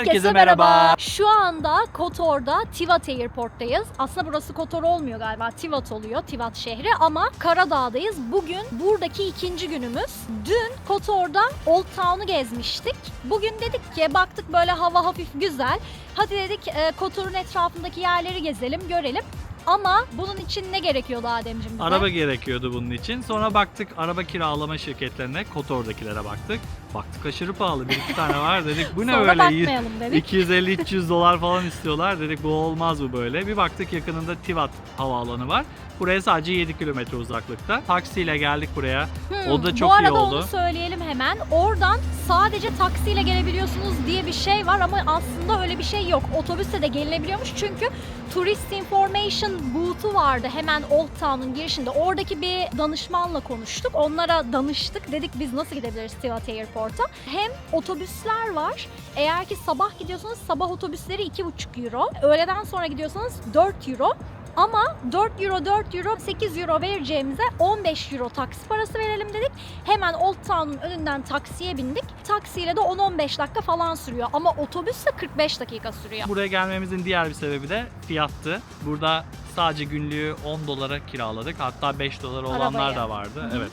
Herkese merhaba. Şu anda Kotor'da Tivat Airport'tayız. Aslında burası Kotor olmuyor galiba. Tivat oluyor. Tivat şehri ama Karadağ'dayız. Bugün buradaki ikinci günümüz. Dün Kotor'da Old Town'u gezmiştik. Bugün dedik ki baktık böyle hava hafif güzel. Hadi dedik e, Kotor'un etrafındaki yerleri gezelim, görelim. Ama bunun için ne gerekiyordu Ademciğim bize? Araba gerekiyordu bunun için. Sonra baktık araba kiralama şirketlerine, Kotor'dakilere baktık. Baktık aşırı pahalı. Bir iki tane var dedik. Bu ne Sonra böyle? bakmayalım dedik. 250-300 dolar falan istiyorlar. Dedik bu olmaz bu böyle. Bir baktık yakınında Tivat havaalanı var. Buraya sadece 7 kilometre uzaklıkta. Taksiyle geldik buraya. Hmm, O da çok Bu arada iyi oldu. onu söyleyelim hemen. Oradan sadece taksiyle gelebiliyorsunuz diye bir şey var ama aslında öyle bir şey yok. Otobüste de gelinebiliyormuş çünkü Tourist Information Booth'u vardı hemen Old Town'un girişinde. Oradaki bir danışmanla konuştuk. Onlara danıştık. Dedik biz nasıl gidebiliriz Tivat Airport'a. Hem otobüsler var. Eğer ki sabah gidiyorsanız sabah otobüsleri 2,5 euro. Öğleden sonra gidiyorsanız 4 euro. Ama 4 euro 4 euro 8 euro vereceğimize 15 euro taksi parası verelim dedik. Hemen Old Town'un önünden taksiye bindik. Taksiyle de 10-15 dakika falan sürüyor. Ama otobüsle 45 dakika sürüyor. Buraya gelmemizin diğer bir sebebi de fiyattı. Burada sadece günlüğü 10 dolara kiraladık. Hatta 5 dolar olanlar Arabayı. da vardı. Hı hı. Evet.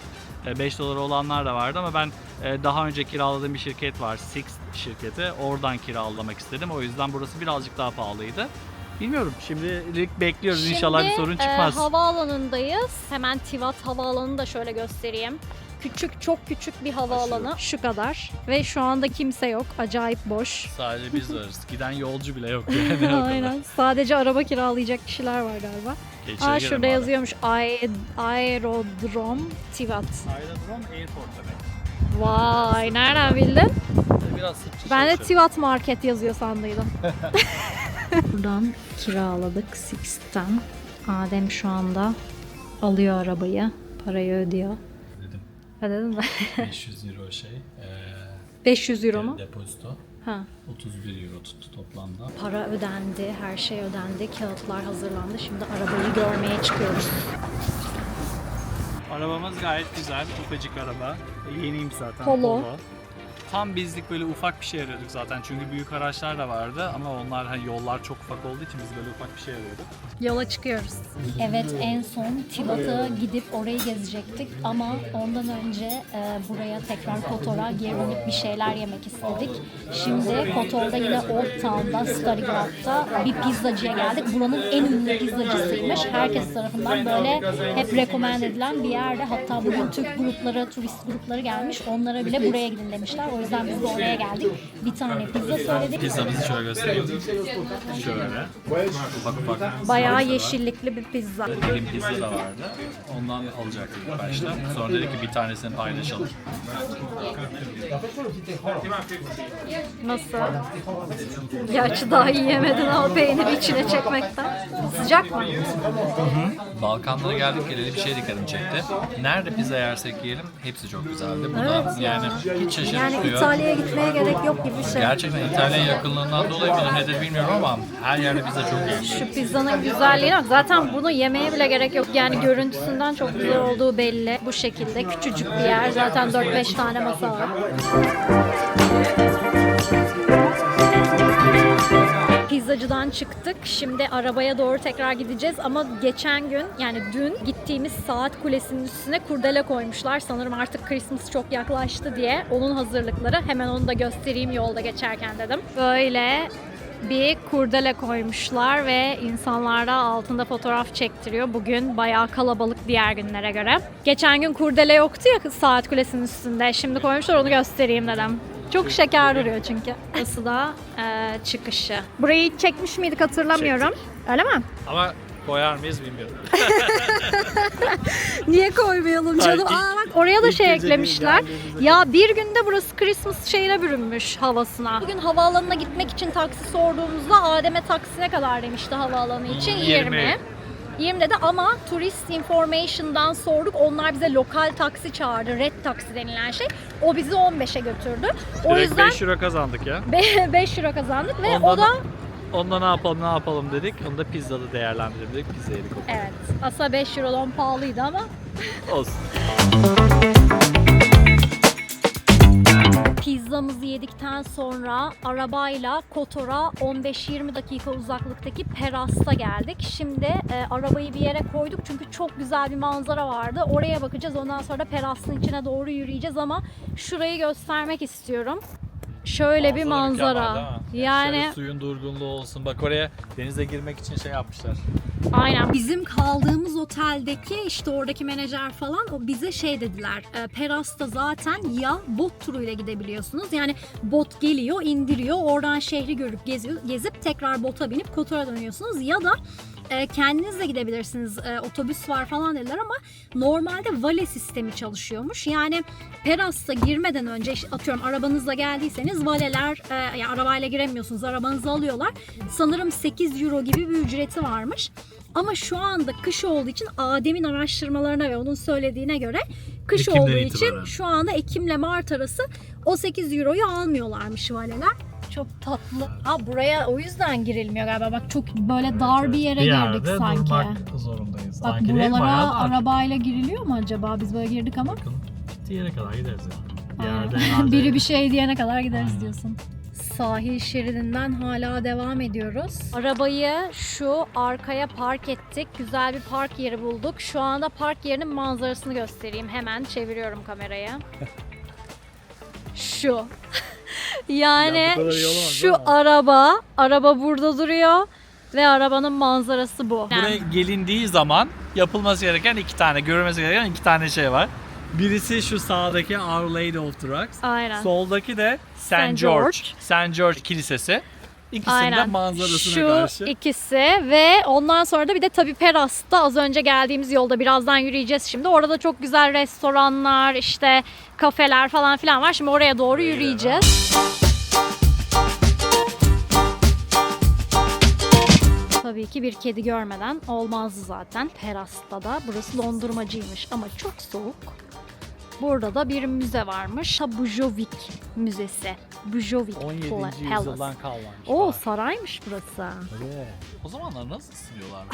E, 5 dolar olanlar da vardı ama ben e, daha önce kiraladığım bir şirket var. Six şirketi. Oradan kiralamak istedim. O yüzden burası birazcık daha pahalıydı. Bilmiyorum. Şimdilik bekliyoruz. İnşallah bir sorun Şimdi, çıkmaz. e, havaalanındayız. Hemen Tivat havaalanını da şöyle göstereyim. Küçük, çok küçük bir havaalanı. Şu kadar. Ve şu anda kimse yok. Acayip boş. Sadece biz varız. Giden yolcu bile yok yani. Aynen. Sadece araba kiralayacak kişiler var galiba. İçeri Aa şurada bari. yazıyormuş Ae- Aerodrom Tivat. Aerodrom Airport demek. Vay nereden bildin? Biraz Ben de. Tivat Market yazıyor sandıydım. Buradan kiraladık Six'ten. Adem şu anda alıyor arabayı. Parayı ödüyor. Dedim Ödedin mi? 500 euro şey. eee 500 euro mu? Depozito. Ha. 31 euro tuttu toplamda. Para ödendi, her şey ödendi, kağıtlar hazırlandı. Şimdi arabayı görmeye çıkıyoruz. Arabamız gayet güzel. Ufacık araba. Yeniyim zaten. Polo. Tam bizlik böyle ufak bir şey arıyorduk zaten. Çünkü büyük araçlar da vardı ama onlar hani yollar çok ufak olduğu için biz böyle ufak bir şey arıyorduk. Yola çıkıyoruz. Evet en son Tivat'a gidip orayı gezecektik ama ondan önce e, buraya tekrar Kotor'a geri dönüp bir şeyler yemek istedik. Şimdi Kotor'da yine Old Town'da Starigrad'da bir pizzacıya geldik. Buranın en ünlü pizzacısıymış. Herkes tarafından böyle hep rekomen edilen bir yerde. Hatta bugün Türk grupları, turist grupları gelmiş. Onlara bile buraya gidin demişler. O yüzden biz de oraya geldik. Bir tane pizza söyledik. Pizzamızı şöyle göstereyim. Şöyle. Ufak ufak. Bayağı yeşillikli bir pizza. Dilim pizza da vardı. Ondan alacaktık ilk başta. Sonra dedik ki bir tanesini paylaşalım. Nasıl? Gerçi daha iyi yemedin ama peyniri içine çekmekten. Sıcak mı? Balkanlara geldik geleli bir şey dikkatimi çekti. Nerede pizza yersek yiyelim hepsi çok güzeldi. Bu da yani hiç şaşırtmıyor. Yani İtalya'ya gitmeye gerek yok gibi bir şey. Gerçekten İtalya yakınlığından dolayı mıdır nedir bilmiyorum ama her yerde pizza çok iyi. Şu pizzanın güzelliğine bak. Zaten bunu yemeye bile gerek yok. Yani görüntüsünden çok güzel olduğu belli. Bu şekilde küçücük bir yer. Zaten 4-5 tane masa var. Pizzacıdan çıktık. Şimdi arabaya doğru tekrar gideceğiz ama geçen gün yani dün gittiğimiz saat kulesinin üstüne kurdele koymuşlar. Sanırım artık Christmas çok yaklaştı diye. Onun hazırlıkları. Hemen onu da göstereyim yolda geçerken dedim. Böyle bir kurdele koymuşlar ve insanlar da altında fotoğraf çektiriyor. Bugün bayağı kalabalık diğer günlere göre. Geçen gün kurdele yoktu ya saat kulesinin üstünde. Şimdi koymuşlar onu göstereyim dedim. Çok şeker duruyor çünkü. Da e, çıkışı. Burayı hiç çekmiş miydik hatırlamıyorum. Öyle mi? Ama koyar mıyız bilmiyorum. Niye koymayalım canım? Ay, ilk- Aa bak oraya da ilk şey gece eklemişler. geldiğimizde- Ya bir günde burası Christmas şeyine bürünmüş havasına. Bugün havaalanına gitmek için taksi sorduğumuzda Adem'e taksi ne kadar demişti havaalanı için? 20. 20. 20 dedi ama Tourist Information'dan sorduk. Onlar bize lokal taksi çağırdı. Red taksi denilen şey. O bizi 15'e götürdü. O Direkt yüzden 5 euro kazandık ya. 5 euro kazandık ve Ondan- o da Onda ne yapalım ne yapalım dedik. Onu da pizzada değerlendirelim dedik. Pizza yedik. evet aslında 5 eurodan pahalıydı ama Olsun. Pizzamızı yedikten sonra arabayla Kotor'a 15-20 dakika uzaklıktaki Peras'ta geldik. Şimdi e, arabayı bir yere koyduk çünkü çok güzel bir manzara vardı. Oraya bakacağız. Ondan sonra Peras'ın içine doğru yürüyeceğiz ama şurayı göstermek istiyorum. Şöyle bir manzara. Yani Şöyle suyun durgunluğu olsun. Bak oraya denize girmek için şey yapmışlar. Aynen. Bizim kaldığımız oteldeki işte oradaki menajer falan o bize şey dediler. E, Peras'ta zaten ya bot turuyla gidebiliyorsunuz. Yani bot geliyor, indiriyor. Oradan şehri görüp geziyor, gezip tekrar bota binip Kotor'a dönüyorsunuz. Ya da e, kendiniz de gidebilirsiniz. E, otobüs var falan dediler ama normalde vale sistemi çalışıyormuş. Yani Peras'ta girmeden önce atıyorum arabanızla geldiyseniz valeler e, yani arabayla giremiyorsunuz. Arabanızı alıyorlar. Sanırım 8 euro gibi bir ücreti varmış. Ama şu anda kış olduğu için Adem'in araştırmalarına ve onun söylediğine göre kış Ekim'den olduğu itibaren. için şu anda Ekim'le Mart arası o 8 euroyu almıyorlarmış valeler. Çok tatlı. Ha buraya o yüzden girilmiyor galiba. Bak çok böyle dar bir yere girdik sanki. zorundayız. Bak buralara arabayla giriliyor mu acaba? Biz böyle girdik ama. Gittiği yere kadar gideriz ya. Aynen. Biri bir şey diyene kadar gideriz diyorsun. Sahil şeridinden hala devam ediyoruz. Arabayı şu arkaya park ettik. Güzel bir park yeri bulduk. Şu anda park yerinin manzarasını göstereyim. Hemen çeviriyorum kamerayı. Şu. yani Ya şu araba, araba burada duruyor ve arabanın manzarası bu. Buraya gelindiği zaman yapılması gereken iki tane, görülmesi gereken iki tane şey var. Birisi şu sağdaki Our Lady of the Rocks. Aynen. Soldaki de St. George. George. St. George Kilisesi. İkisinin de Aynen. manzarasına Şu karşı. ikisi ve ondan sonra da bir de tabii Peras'ta az önce geldiğimiz yolda birazdan yürüyeceğiz şimdi. Orada çok güzel restoranlar, işte kafeler falan filan var. Şimdi oraya doğru yürüyeceğiz. Tabii ki bir kedi görmeden olmazdı zaten. Peras'ta da burası dondurmacıymış ama çok soğuk. Burada da bir müze varmış. Ha Bujovic Müzesi. Bujovic 17. Palace. yüzyıldan kalmış. Oo saraymış burası. O zamanlar nasıl ısınıyorlar?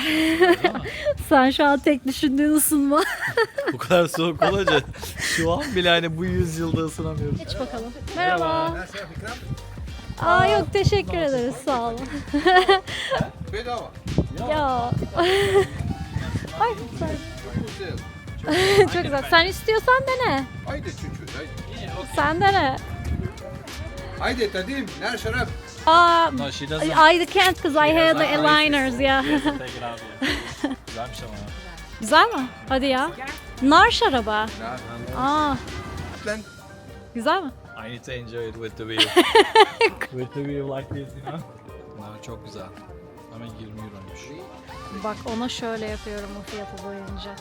Sen şu an tek düşündüğün ısınma. Bu kadar soğuk olunca şu an bile hani bu yüzyılda ısınamıyoruz. Geç bakalım. Merhaba. Aa yok teşekkür ederiz sağ olun. Bedava. Ya. Ay sen. Çok güzel. Sen istiyorsan dene. Haydi çocuğu. Haydi. Sen dene. Haydi tadim. Ner şarap. Aa, No, she doesn't. I can't because I have the aligners ya. Take it out, yeah. Güzelmiş ama ya. Güzel mi? Hadi ya. Nar şaraba. Ner. Aa, Lan. güzel mi? I need to enjoy it with the view. with the view like this, you know. Aa, çok güzel. Ama 20 euroymuş. Bak ona şöyle yapıyorum o fiyatı boyunca.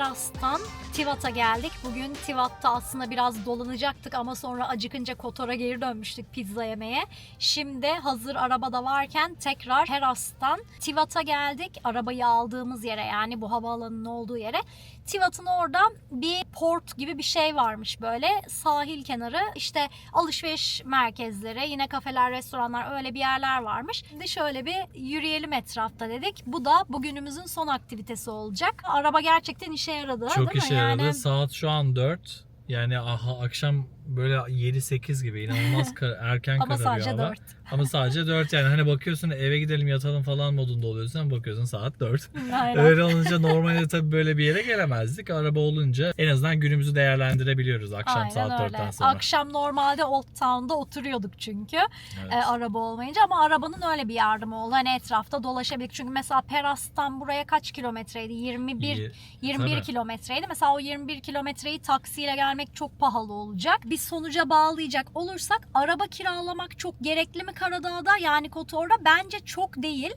Şimdi Peras'tan Tivat'a geldik. Bugün Tivat'ta aslında biraz dolanacaktık ama sonra acıkınca Kotor'a geri dönmüştük pizza yemeye. Şimdi hazır arabada varken tekrar Peras'tan Tivat'a geldik. Arabayı aldığımız yere yani bu havaalanının olduğu yere. Tivat'ın orada bir port gibi bir şey varmış böyle sahil kenarı işte alışveriş merkezleri yine kafeler restoranlar öyle bir yerler varmış. Şimdi şöyle bir yürüyelim etrafta dedik. Bu da bugünümüzün son aktivitesi olacak. Araba gerçekten işe yaradı Çok değil mi? işe yaradı. Yani Saat şu an 4. Yani aha, akşam böyle 7-8 gibi inanılmaz kar- erken ama kararıyor sadece hava. 4. Ama sadece 4 yani hani bakıyorsun eve gidelim yatalım falan modunda oluyorsun ama bakıyorsun saat 4. Aynen. Öyle olunca normalde tabii böyle bir yere gelemezdik. Araba olunca en azından günümüzü değerlendirebiliyoruz akşam Aynen saat öyle. 4'ten sonra. Akşam normalde Old Town'da oturuyorduk çünkü Evet. e, araba olmayınca ama arabanın öyle bir yardımı oldu. Hani etrafta dolaşabildik. Çünkü mesela Peras'tan buraya kaç kilometreydi? 21 İyi. 21 Tabii. kilometreydi. Mesela o 21 kilometreyi taksiyle gelmek çok pahalı olacak. Bir sonuca bağlayacak olursak araba kiralamak çok gerekli mi Karadağ'da? Yani Kotor'da bence çok değil.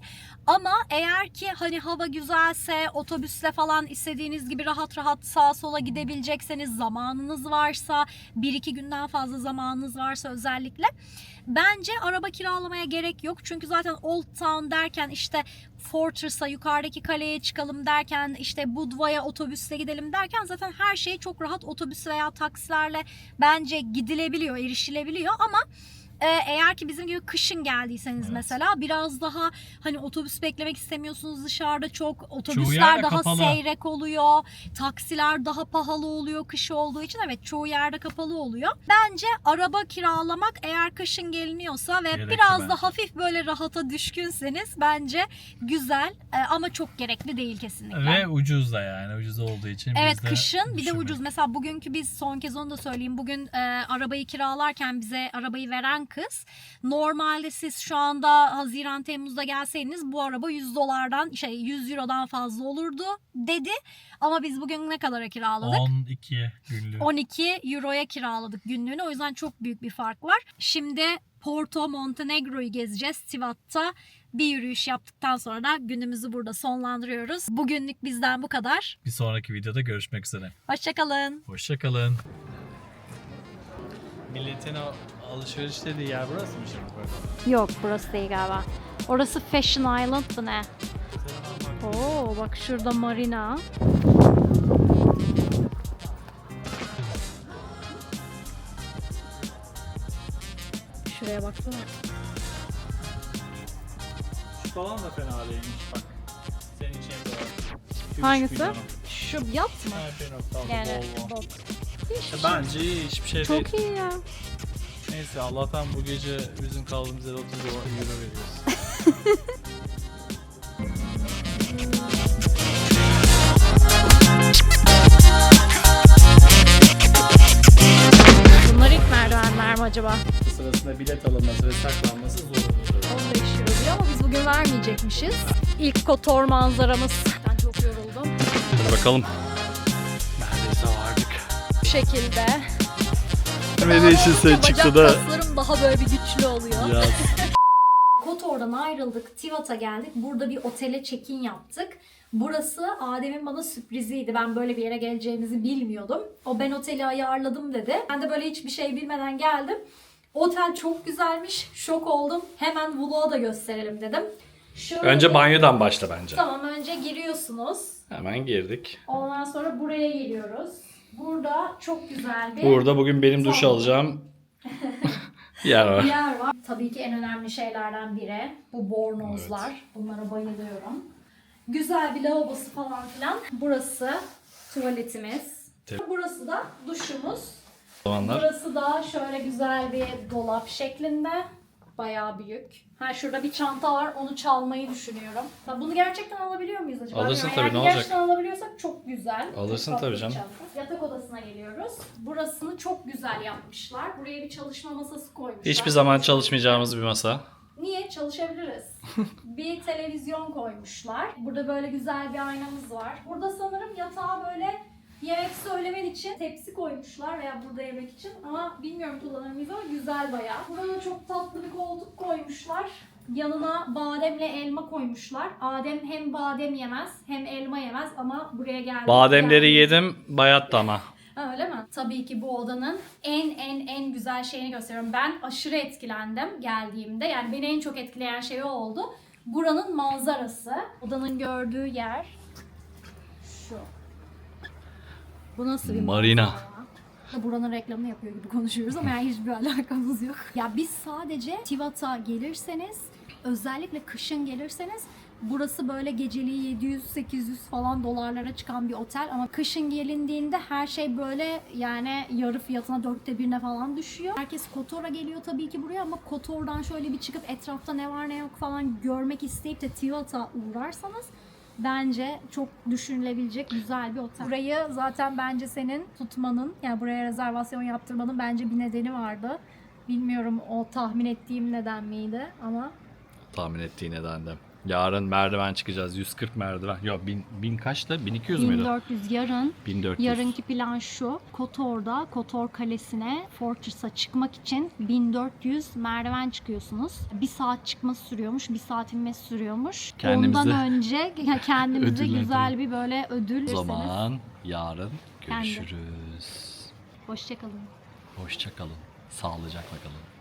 Ama eğer ki hani hava güzelse otobüsle falan istediğiniz gibi rahat rahat sağa sola gidebilecekseniz zamanınız varsa bir iki günden fazla zamanınız varsa özellikle bence araba kiralamaya gerek yok. Çünkü zaten Old Town derken işte Fortress'a yukarıdaki kaleye çıkalım derken işte Budva'ya otobüsle gidelim derken zaten her şey çok rahat. Otobüs veya taksilerle bence gidilebiliyor, erişilebiliyor ama e, eğer ki bizim gibi kışın geldiyseniz Evet. mesela biraz daha hani otobüs beklemek istemiyorsunuz dışarıda çok yer otobüsler de daha kapalı. seyrek oluyor. Taksiler daha pahalı oluyor kış olduğu için. Evet çoğu yerde kapalı oluyor. Bence araba kiralamak eğer kışın geliniyorsa ve Gerekli biraz bence. da hafif böyle rahata düşkünseniz bence güzel e, ama çok gerekli değil kesinlikle. Ve ucuz da yani ucuz olduğu için Evet biz de kışın bir de düşünmedik. ucuz. Mesela bugünkü biz son kez onu da söyleyeyim. Bugün e, arabayı kiralarken bize arabayı veren kız normalde siz şu anda Haziran Temmuz'da gelseydiniz bu araba 100 dolardan şey 100 eurodan fazla olurdu dedi. Ama biz bugün ne kadara kiraladık? 12 günlük. 12 euroya kiraladık günlüğünü. O yüzden çok büyük bir fark var. Şimdi Porto Montenegro'yu gezeceğiz Tivat'ta. Bir yürüyüş yaptıktan sonra da günümüzü burada sonlandırıyoruz. Bugünlük bizden bu kadar. Bir sonraki videoda görüşmek üzere. Hoşçakalın. Hoşçakalın. Milletin o alışveriş dediği yer burası mı şimdi böyle? Yok burası değil galiba. Orası Fashion Island mı ne? Oo bak şurada marina. Şuraya baksana. Şu falan da fena değilmiş bak. Senin için de var. Hangisi? Şu yat mı? Şey Yani bot. Ya Bence iyi hiçbir şey değil. Çok iyi ya. Neyse Allah'tan bu gece bizim kaldığımız yere 30 euro veriyoruz. Bunlar ilk merdivenler mi acaba? Sırasında bilet alınması ve saklanması zorunludur. 15 euro diyor ama biz bugün vermeyecekmişiz. İlk Kotor manzaramız. Ben çok yoruldum. Hadi bakalım. Neredeyse vardık. Bu şekilde. Nereye işin Bacak kaslarım daha böyle bir güçlü oluyor. Ya Kotor'dan ayrıldık. Tivat'a geldik. Burada bir otele check-in yaptık. Burası Adem'in bana sürpriziydi. Ben böyle bir yere geleceğimizi bilmiyordum. O ben oteli ayarladım dedi. Ben de böyle hiçbir şey bilmeden geldim. Otel çok güzelmiş. Şok oldum. Hemen vlog'a da gösterelim dedim. Şöyle Önce banyodan başla bence. Tamam önce giriyorsunuz. Hemen girdik. Ondan sonra buraya geliyoruz. Burada çok güzel bir Burada bugün benim duş alacağım yer var. yer var. Tabii ki en önemli şeylerden biri bu bornozlar. Bunlara bayılıyorum. Güzel bir lavabosu falan filan. Burası tuvaletimiz. Tabii. Burası da duşumuz. zamanlar. Burası da şöyle güzel bir dolap şeklinde. Bayağı büyük. Ha şurada bir çanta var. Onu çalmayı düşünüyorum. Ya bunu gerçekten alabiliyor muyuz acaba? Alırsın Bilmiyorum. tabii, ne olacak? Gerçekten alabiliyorsak çok güzel. Alırsın Çok tatlı tabii bir canım. çanta. Yatak odasına geliyoruz. Burasını çok güzel yapmışlar. Buraya bir çalışma masası koymuşlar. Hiçbir zaman çalışmayacağımız bir masa. Niye? Çalışabiliriz. bir televizyon koymuşlar. Burada böyle güzel bir aynamız var. Burada sanırım yatağa böyle yemek söylemen için tepsi koymuşlar veya burada yemek için. Ama bilmiyorum kullanır mıyız ama güzel bayağı. Burada çok tatlı bir koltuk koymuşlar. Yanına bademle elma koymuşlar. Adem hem badem yemez hem elma yemez ama buraya geldi. Bademleri geldi. yedim, bayattı ama. Ha, Öyle mi? Tabii ki bu odanın en en en güzel şeyini gösteriyorum. Ben aşırı etkilendim geldiğimde. Yani beni en çok etkileyen şey o oldu. Buranın manzarası. Odanın gördüğü yer şu. Bu nasıl bir Marina. Da Buranın reklamını yapıyor gibi konuşuyoruz ama yani hiçbir alakamız yok. Ya biz sadece Tivat'a gelirseniz özellikle kışın gelirseniz Burası böyle geceliği 700-800 falan dolarlara çıkan bir otel ama kışın gelindiğinde her şey böyle yani yarı fiyatına dörtte birine falan düşüyor. Herkes Kotor'a geliyor tabii ki buraya ama Kotor'dan şöyle bir çıkıp etrafta ne var ne yok falan görmek isteyip de Tivat'a uğrarsanız bence çok düşünülebilecek güzel bir otel. Burayı zaten bence senin tutmanın yani buraya rezervasyon yaptırmanın bence bir nedeni vardı. Bilmiyorum o tahmin ettiğim neden miydi ama Tahmin ettiği nedenle. Yarın merdiven çıkacağız. 140 merdiven. Yok 1000, 1000 kaçtı? 1200 müydü? 1400 yarın 1400. Yarınki plan şu. Kotor'da, Kotor Kalesi'ne, Fortress'a çıkmak için 1400 merdiven çıkıyorsunuz. Bir saat çıkması sürüyormuş, bir saat inmesi sürüyormuş. Kendimize Ondan önce ya kendimize güzel bir böyle ödül O zaman yarın Kendi. görüşürüz. Hoşçakalın. Hoşça kalın. Sağlıcakla kalın.